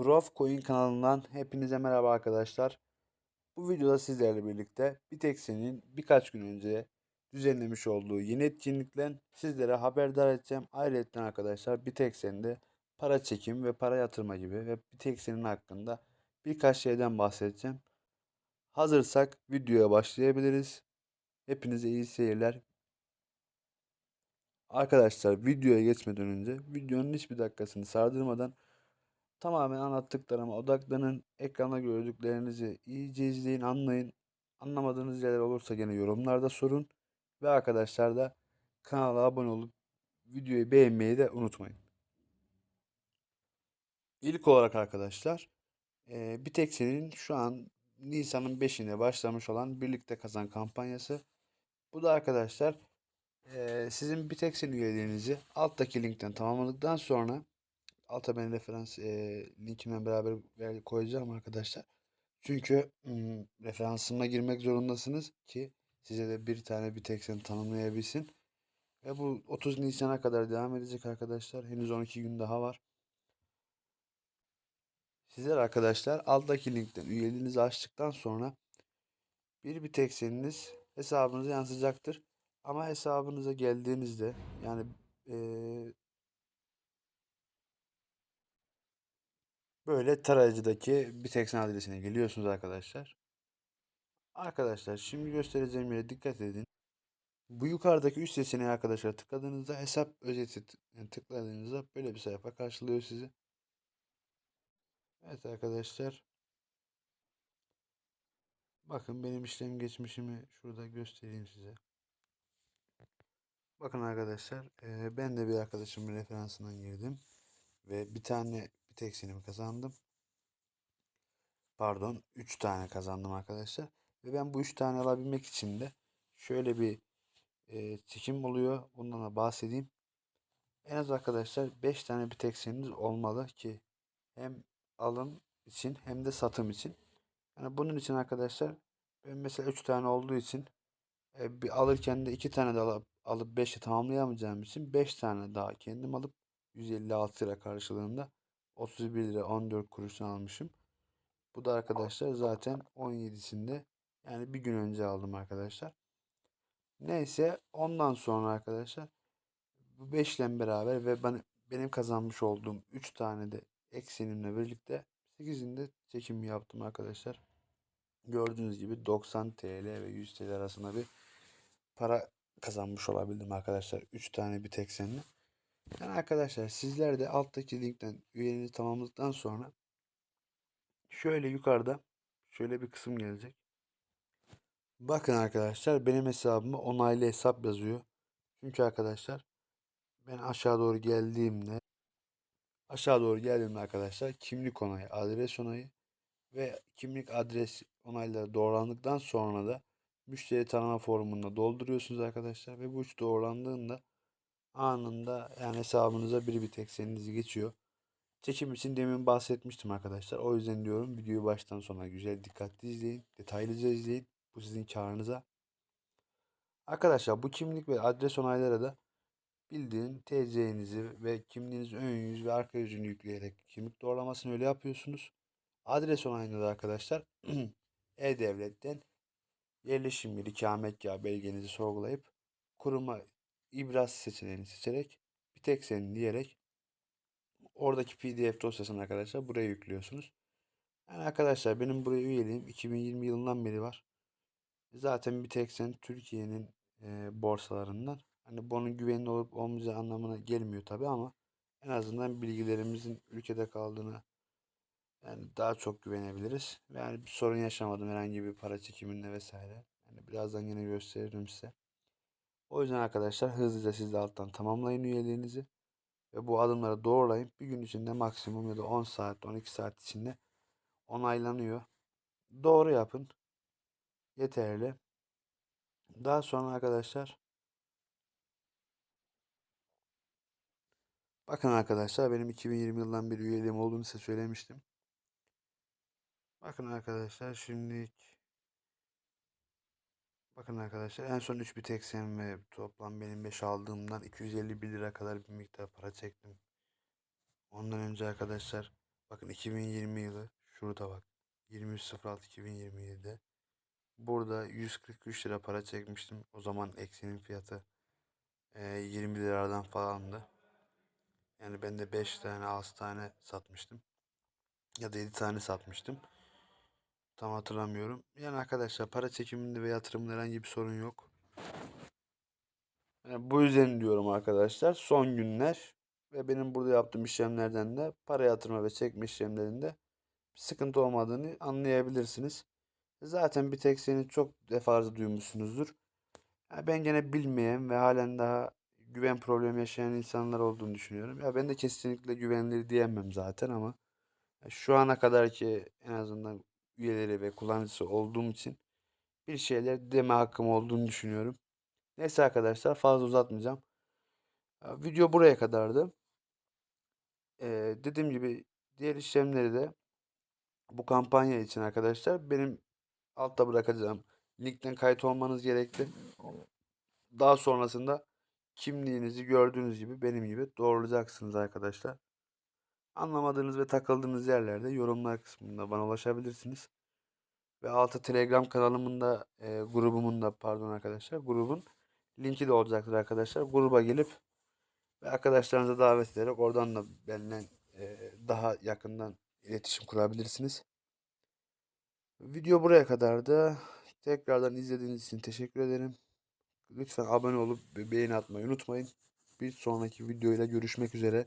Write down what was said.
Prof Coin kanalından hepinize merhaba arkadaşlar. Bu videoda sizlerle birlikte Bitex'in birkaç gün önce düzenlemiş olduğu yeni etkinlikten sizlere haberdar edeceğim. Ayrıca arkadaşlar Bitex'in de para çekim ve para yatırma gibi ve Bitex'in hakkında birkaç şeyden bahsedeceğim. Hazırsak videoya başlayabiliriz. Hepinize iyi seyirler. Arkadaşlar videoya geçmeden önce videonun hiçbir dakikasını sardırmadan Tamamen anlattıklarıma odaklanın. Ekranda gördüklerinizi iyice izleyin, anlayın. Anlamadığınız yerler olursa gene yorumlarda sorun. Ve arkadaşlar da kanala abone olup videoyu beğenmeyi de unutmayın. İlk olarak arkadaşlar e, Bitex'in şu an Nisan'ın 5'inde başlamış olan Birlikte Kazan kampanyası. Bu da arkadaşlar e, sizin Bitex'in üyeliğinizi alttaki linkten tamamladıktan sonra alta ben referans e, linkinden beraber koyacağım arkadaşlar. Çünkü hmm, referansıma girmek zorundasınız ki size de bir tane bir tek seni tanımlayabilsin. Ve bu 30 Nisan'a kadar devam edecek arkadaşlar. Henüz 12 gün daha var. Sizler arkadaşlar alttaki linkten üyeliğinizi açtıktan sonra bir bir tek seniniz hesabınıza yansıyacaktır. Ama hesabınıza geldiğinizde yani eee Böyle tarayıcıdaki bir tek sen adresine geliyorsunuz arkadaşlar. Arkadaşlar şimdi göstereceğim yere dikkat edin. Bu yukarıdaki üst seçeneği arkadaşlar tıkladığınızda hesap özeti tık- tıkladığınızda böyle bir sayfa karşılıyor sizi. Evet arkadaşlar. Bakın benim işlem geçmişimi şurada göstereyim size. Bakın arkadaşlar ben de bir arkadaşımın referansından girdim. Ve bir tane bir tek senimi kazandım. Pardon 3 tane kazandım arkadaşlar. Ve ben bu 3 tane alabilmek için de şöyle bir e, çekim oluyor. Bundan da bahsedeyim. En az arkadaşlar 5 tane bir tekseniniz olmalı ki hem alım için hem de satım için. Yani bunun için arkadaşlar ben mesela 3 tane olduğu için e, bir alırken de 2 tane de alıp, alıp 5'i tamamlayamayacağım için 5 tane daha kendim alıp 156 lira karşılığında 31 lira 14 kuruştan almışım. Bu da arkadaşlar zaten 17'sinde yani bir gün önce aldım arkadaşlar. Neyse ondan sonra arkadaşlar bu 5 ile beraber ve ben benim kazanmış olduğum 3 tane de eksenimle birlikte 8'inde çekim yaptım arkadaşlar. Gördüğünüz gibi 90 TL ve 100 TL arasında bir para kazanmış olabildim arkadaşlar. 3 tane bir eksenle. Yani arkadaşlar sizler de alttaki linkten üyeliğinizi tamamladıktan sonra şöyle yukarıda şöyle bir kısım gelecek. Bakın arkadaşlar benim hesabıma onaylı hesap yazıyor. Çünkü arkadaşlar ben aşağı doğru geldiğimde aşağı doğru geldiğimde arkadaşlar kimlik onayı, adres onayı ve kimlik adres onayları doğrulandıktan sonra da müşteri tanıma formunda dolduruyorsunuz arkadaşlar ve bu üç doğrulandığında anında yani hesabınıza bir bir tek seniniz geçiyor. Çekim için demin bahsetmiştim arkadaşlar. O yüzden diyorum videoyu baştan sona güzel dikkatli izleyin. Detaylıca izleyin. Bu sizin karınıza. Arkadaşlar bu kimlik ve adres onaylara da bildiğin TC'nizi ve kimliğinizin ön yüz ve arka yüzünü yükleyerek kimlik doğrulamasını öyle yapıyorsunuz. Adres onayında da arkadaşlar E-Devlet'ten yerleşim yeri ikametgah belgenizi sorgulayıp kuruma ibraz seçeneğini seçerek bir tek senin diyerek oradaki PDF dosyasını arkadaşlar buraya yüklüyorsunuz. Yani arkadaşlar benim buraya üyeliğim 2020 yılından beri var. Zaten bir tek sen Türkiye'nin e, borsalarından. Hani bunun güvenli olup olmayacağı anlamına gelmiyor tabi ama en azından bilgilerimizin ülkede kaldığını yani daha çok güvenebiliriz. Yani bir sorun yaşamadım herhangi bir para çekiminde vesaire. Yani birazdan yine gösteririm size. O yüzden arkadaşlar hızlıca siz de alttan tamamlayın üyeliğinizi. Ve bu adımları doğrulayın. Bir gün içinde maksimum ya da 10 saat 12 saat içinde onaylanıyor. Doğru yapın. Yeterli. Daha sonra arkadaşlar bakın arkadaşlar benim 2020 yıldan bir üyeliğim olduğunu size söylemiştim. Bakın arkadaşlar şimdilik bakın arkadaşlar en son 3 bit eksen ve toplam benim 5 aldığımdan 251 lira kadar bir miktar para çektim. Ondan önce arkadaşlar Bakın 2020 yılı şurada bak. 23.06.2027'de. Burada 143 lira para çekmiştim. O zaman eksinin fiyatı e, 20 liradan falandı. Yani ben de 5 tane 6 tane satmıştım. Ya da 7 tane satmıştım. Tam hatırlamıyorum. Yani arkadaşlar para çekiminde ve yatırımda herhangi bir sorun yok. Yani bu yüzden diyorum arkadaşlar son günler ve benim burada yaptığım işlemlerden de para yatırma ve çekme işlemlerinde bir sıkıntı olmadığını anlayabilirsiniz. Zaten bir tek seni çok defalarca duymuşsunuzdur. Ya ben gene bilmeyen ve halen daha güven problemi yaşayan insanlar olduğunu düşünüyorum. Ya ben de kesinlikle güvenilir diyemem zaten ama şu ana kadar ki en azından üyeleri ve kullanıcısı olduğum için bir şeyler deme hakkım olduğunu düşünüyorum. Neyse arkadaşlar fazla uzatmayacağım. Ya Video buraya kadardı. Ee, dediğim gibi diğer işlemleri de bu kampanya için arkadaşlar benim altta bırakacağım linkten kayıt olmanız gerekli. Daha sonrasında kimliğinizi gördüğünüz gibi benim gibi doğrulayacaksınız arkadaşlar. Anlamadığınız ve takıldığınız yerlerde yorumlar kısmında bana ulaşabilirsiniz. Ve altı Telegram kanalımın da e, grubumun da pardon arkadaşlar grubun linki de olacaktır arkadaşlar. Gruba gelip ve arkadaşlarınıza davet ederek oradan da benimle e, daha yakından iletişim kurabilirsiniz. Video buraya kadardı. Tekrardan izlediğiniz için teşekkür ederim. Lütfen abone olup beğeni atmayı unutmayın. Bir sonraki videoyla görüşmek üzere.